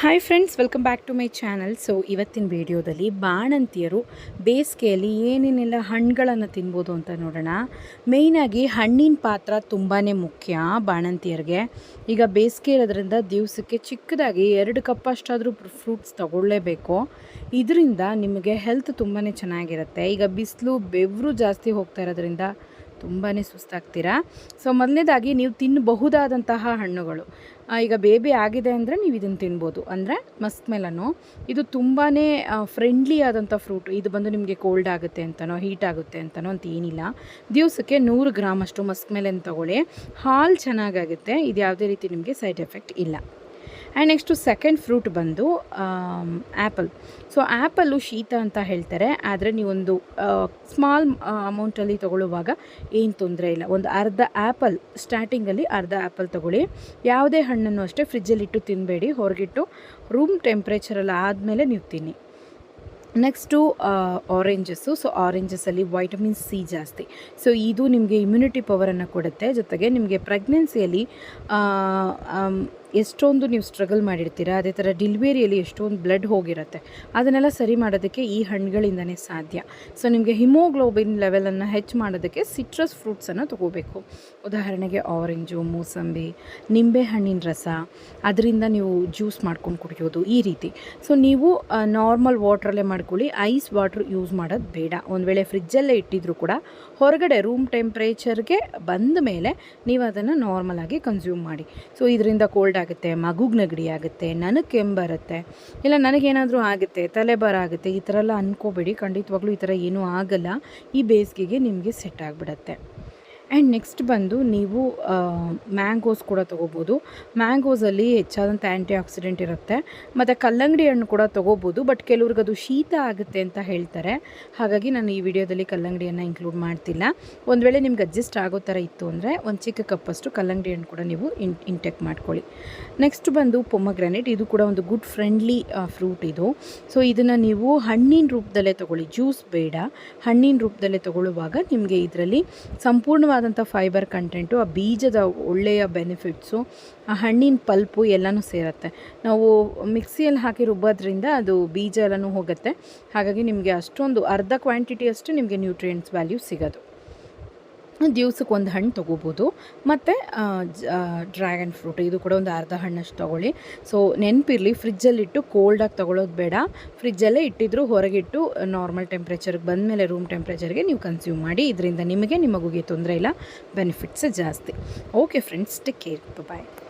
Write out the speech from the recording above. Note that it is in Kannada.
Hi friends welcome back to my channel so ಇವತ್ತಿನ ವಿಡಿಯೋದಲ್ಲಿ ಬಾಣಂತಿಯರು ಬೇಸಿಗೆಯಲ್ಲಿ ಏನೇನೆಲ್ಲ ಹಣ್ಣುಗಳನ್ನು ತಿನ್ಬೋದು ಅಂತ ನೋಡೋಣ. ಮೇಯ್ನಾಗಿ ಹಣ್ಣಿನ ಪಾತ್ರ ತುಂಬಾ ಮುಖ್ಯ ಬಾಣಂತಿಯರಿಗೆ. ಈಗ ಬೇಸಿಗೆ ಇರೋದ್ರಿಂದ ದಿವಸಕ್ಕೆ ಚಿಕ್ಕದಾಗಿ ಎರಡು ಕಪ್ ಅಷ್ಟಾದರೂ ಫ್ರೂಟ್ಸ್ ತಗೊಳ್ಳೇಬೇಕು. ಇದರಿಂದ ನಿಮಗೆ ಹೆಲ್ತ್ ತುಂಬಾ ಚೆನ್ನಾಗಿರುತ್ತೆ. ಈಗ ಬಿಸಿಲು ಬೆವರು ಜಾಸ್ತಿ ಹೋಗ್ತಾ ಇರೋದ್ರಿಂದ ತುಂಬಾ ಸುಸ್ತಾಗ್ತೀರಾ? ಸೊ ಮೊದಲನೇದಾಗಿ ನೀವು ತಿನ್ನಬಹುದಾದಂತಹ ಹಣ್ಣುಗಳು. ಈಗ ಬೇಬಿ ಆಗಿದೆ ಅಂದರೆ ನೀವು ಇದನ್ನು ತಿನ್ಬೋದು. ಅಂದರೆ ಮಸ್ಕ್ ಮೆಲನು. ಇದು ತುಂಬಾ ಫ್ರೆಂಡ್ಲಿ ಆದಂಥ ಫ್ರೂಟ್ ಇದು ಬಂದು ನಿಮಗೆ ಕೋಲ್ಡ್ ಆಗುತ್ತೆ ಅಂತನೋ ಹೀಟ್ ಆಗುತ್ತೆ ಅಂತನೋ ಅಂತ ಏನಿಲ್ಲ. ದಿವಸಕ್ಕೆ ನೂರು ಗ್ರಾಮಷ್ಟು ಮಸ್ಕ್ ಮೆಲನ್ ತಗೊಳ್ಳಿ. ಹಾಲು ಚೆನ್ನಾಗಾಗುತ್ತೆ. ಇದು ಯಾವುದೇ ರೀತಿ ನಿಮಗೆ ಸೈಡ್ ಎಫೆಕ್ಟ್ ಇಲ್ಲ. ಆ್ಯಂಡ್ ನೆಕ್ಸ್ಟು ಸೆಕೆಂಡ್ ಫ್ರೂಟ್ ಬಂದು ಆ್ಯಪಲ್ ಸೊ ಆ್ಯಪಲ್ಲು ಶೀತ ಅಂತ ಹೇಳ್ತಾರೆ. ಆದರೆ ನೀವೊಂದು ಸ್ಮಾಲ್ ಅಮೌಂಟಲ್ಲಿ ತೊಗೊಳ್ಳುವಾಗ ಏನು ತೊಂದರೆ ಇಲ್ಲ. ಒಂದು ಅರ್ಧ ಆ್ಯಪಲ್ ಸ್ಟಾರ್ಟಿಂಗಲ್ಲಿ ಅರ್ಧ ಆ್ಯಪಲ್ ತೊಗೊಳ್ಳಿ. ಯಾವುದೇ ಹಣ್ಣನ್ನು ಅಷ್ಟೇ ಫ್ರಿಜ್ಜಲ್ಲಿಟ್ಟು ತಿನ್ನಬೇಡಿ ಹೊರಗಿಟ್ಟು ರೂಮ್ ಟೆಂಪ್ರೇಚರಲ್ಲಿ ಆದಮೇಲೆ ನೀವು ತಿನ್ನಿ. ನೆಕ್ಸ್ಟು ಆರೆಂಜಸ್ಸು ಸೊ ಆರೆಂಜಸ್ಸಲ್ಲಿ ವೈಟಮಿನ್ ಸಿ ಜಾಸ್ತಿ. ಸೊ ಇದು ನಿಮಗೆ ಇಮ್ಯುನಿಟಿ ಪವರನ್ನು ಕೊಡುತ್ತೆ. ಜೊತೆಗೆ ನಿಮಗೆ ಪ್ರೆಗ್ನೆನ್ಸಿಯಲ್ಲಿ ಎಷ್ಟೊಂದು ನೀವು ಸ್ಟ್ರಗಲ್ ಮಾಡಿರ್ತೀರ, ಅದೇ ಥರ ಡಿಲಿವರಿಯಲ್ಲಿ ಎಷ್ಟೊಂದು ಬ್ಲಡ್ ಹೋಗಿರುತ್ತೆ, ಅದನ್ನೆಲ್ಲ ಸರಿ ಮಾಡೋದಕ್ಕೆ ಈ ಹಣ್ಣುಗಳಿಂದನೇ ಸಾಧ್ಯ. ಸೊ ನಿಮಗೆ ಹಿಮೋಗ್ಲೋಬಿನ್ ಲೆವೆಲನ್ನು ಹೆಚ್ಚು ಮಾಡೋದಕ್ಕೆ ಸಿಟ್ರಸ್ ಫ್ರೂಟ್ಸನ್ನು ತೊಗೋಬೇಕು. ಉದಾಹರಣೆಗೆ ಆರೆಂಜು ಮೂಸಂಬಿ, ನಿಂಬೆ ಹಣ್ಣಿನ ರಸ, ಅದರಿಂದ ನೀವು ಜ್ಯೂಸ್ ಮಾಡ್ಕೊಂಡು ಕುಡಿಯೋದು ಈ ರೀತಿ. ಸೊ ನೀವು ನಾರ್ಮಲ್ ವಾಟ್ರಲ್ಲೇ ಮಾಡ್ಕೊಳ್ಳಿ ಐಸ್ ವಾಟ್ರ್ ಯೂಸ್ ಮಾಡೋದು ಬೇಡ. ಒಂದು ವೇಳೆ ಫ್ರಿಜ್ಜಲ್ಲೇ ಇಟ್ಟಿದ್ರು ಕೂಡ, ಹೊರಗಡೆ ರೂಮ್ ಟೆಂಪ್ರೇಚರ್ಗೆ ಬಂದ ಮೇಲೆ ನೀವು ಅದನ್ನು ನಾರ್ಮಲ್ ಆಗಿ ಕನ್ಸ್ಯೂಮ್ ಮಾಡಿ. ಸೊ ಇದರಿಂದ ಕೋಲ್ಡ್ ಆಗುತ್ತೆ ಮಗುಗೆ ನೆಗಡಿ ಆಗುತ್ತೆ ನನಗೆ ಕೆಮ್ಮು ಬರುತ್ತೆ ಇಲ್ಲ, ನನಗೇನಾದರೂ ಆಗುತ್ತೆ, ತಲೆಬಾರ ಆಗುತ್ತೆ, ಈ ಥರ ಎಲ್ಲ ಅಂದ್ಕೋಬೇಡಿ ಖಂಡಿತವಾಗ್ಲೂ ಈ ಥರ ಏನೂ ಆಗಲ್ಲ. ಈ ಬೇಸಿಗೆಗೆ ನಿಮಗೆ ಸೆಟ್ ಆಗಿಬಿಡತ್ತೆ. ಆ್ಯಂಡ್ ನೆಕ್ಸ್ಟ್ ಬಂದು ನೀವು ಮ್ಯಾಂಗೋಸ್ ಕೂಡ ತೊಗೋಬೋದು. ಮ್ಯಾಂಗೋಸಲ್ಲಿ ಹೆಚ್ಚಾದಂಥ ಆ್ಯಂಟಿ ಆಕ್ಸಿಡೆಂಟ್ ಇರುತ್ತೆ. ಮತ್ತು ಕಲ್ಲಂಗಡಿ ಹಣ್ಣು ಕೂಡ ತೊಗೋಬೋದು. ಬಟ್ ಕೆಲವ್ರಿಗೆ ಅದು ಶೀತ ಆಗುತ್ತೆ ಅಂತ ಹೇಳ್ತಾರೆ. ಹಾಗಾಗಿ ನಾನು ಈ ವಿಡಿಯೋದಲ್ಲಿ ಕಲ್ಲಂಗಡಿಯನ್ನು ಇನ್ಕ್ಲೂಡ್ ಮಾಡ್ತಿಲ್ಲ. ಒಂದು ವೇಳೆ ನಿಮ್ಗೆ ಅಡ್ಜಸ್ಟ್ ಆಗೋ ಥರ ಇತ್ತು ಅಂದರೆ ಒಂದು ಚಿಕ್ಕ ಕಪ್ಪಷ್ಟು ಕಲ್ಲಂಗಡಿ ಹಣ್ಣು ಕೂಡ ನೀವು ಇನ್ ಇಂಟೆಕ್ ಮಾಡ್ಕೊಳ್ಳಿ. ನೆಕ್ಸ್ಟ್ ಬಂದು ಪೊಮಗ್ರಾನೇಟ್ ಇದು ಕೂಡ ಒಂದು ಗುಡ್ ಫ್ರೆಂಡ್ಲಿ ಫ್ರೂಟ್ ಇದು. ಸೊ ಇದನ್ನು ನೀವು ಹಣ್ಣಿನ ರೂಪದಲ್ಲೇ ತೊಗೊಳ್ಳಿ. ಜ್ಯೂಸ್ ಬೇಡ. ಹಣ್ಣಿನ ರೂಪದಲ್ಲೇ ತೊಗೊಳ್ಳುವಾಗ ನಿಮಗೆ ಇದರಲ್ಲಿ ಸಂಪೂರ್ಣವಾದಂಥ ಫೈಬರ್ ಕಂಟೆಂಟು ಆ ಬೀಜದ ಒಳ್ಳೆಯ ಬೆನಿಫಿಟ್ಸು ಆ ಹಣ್ಣಿನ ಪಲ್ಪು ಎಲ್ಲನೂ ಸೇರುತ್ತೆ. ನಾವು ಮಿಕ್ಸಿಯಲ್ಲಿ ಹಾಕಿ ರುಬ್ಬೋದ್ರಿಂದ ಅದು ಬೀಜ ಎಲ್ಲನೂ ಹೋಗುತ್ತೆ. ಹಾಗಾಗಿ ನಿಮಗೆ ಅಷ್ಟೊಂದು ಅರ್ಧ ಕ್ವಾಂಟಿಟಿ ಅಷ್ಟು ನಿಮಗೆ ನ್ಯೂಟ್ರಿಯೆಂಟ್ಸ್ ವ್ಯಾಲ್ಯೂ ಸಿಗೋದು. ದಿವ್ಸಕ್ಕೆ ಒಂದು ಹಣ್ಣು ತೊಗೋಬೋದು. ಮತ್ತು ಡ್ರ್ಯಾಗನ್ ಫ್ರೂಟ್, ಇದು ಕೂಡ ಒಂದು ಅರ್ಧ ಹಣ್ಣಷ್ಟು ತೊಗೊಳ್ಳಿ. ಸೊ, ನೆನಪಿರಲಿ, ಫ್ರಿಜ್ಜಲ್ಲಿಟ್ಟು ಕೋಲ್ಡಾಗಿ ತೊಗೊಳೋದು ಬೇಡ. ಫ್ರಿಜ್ಜಲ್ಲೇ ಇಟ್ಟಿದ್ರು ಹೊರಗಿಟ್ಟು ನಾರ್ಮಲ್ ಟೆಂಪ್ರೇಚರ್ಗೆ ಬಂದಮೇಲೆ ರೂಮ್ ಟೆಂಪ್ರೇಚರ್ಗೆ ನೀವು ಕನ್ಸ್ಯೂಮ್ ಮಾಡಿ, ಇದರಿಂದ ನಿಮಗೆ ನಿಮ್ಮ ಮಗುಗೆ ತೊಂದರೆ ಇಲ್ಲ, ಬೆನಿಫಿಟ್ಸ್ ಜಾಸ್ತಿ. Okay friends, take care bye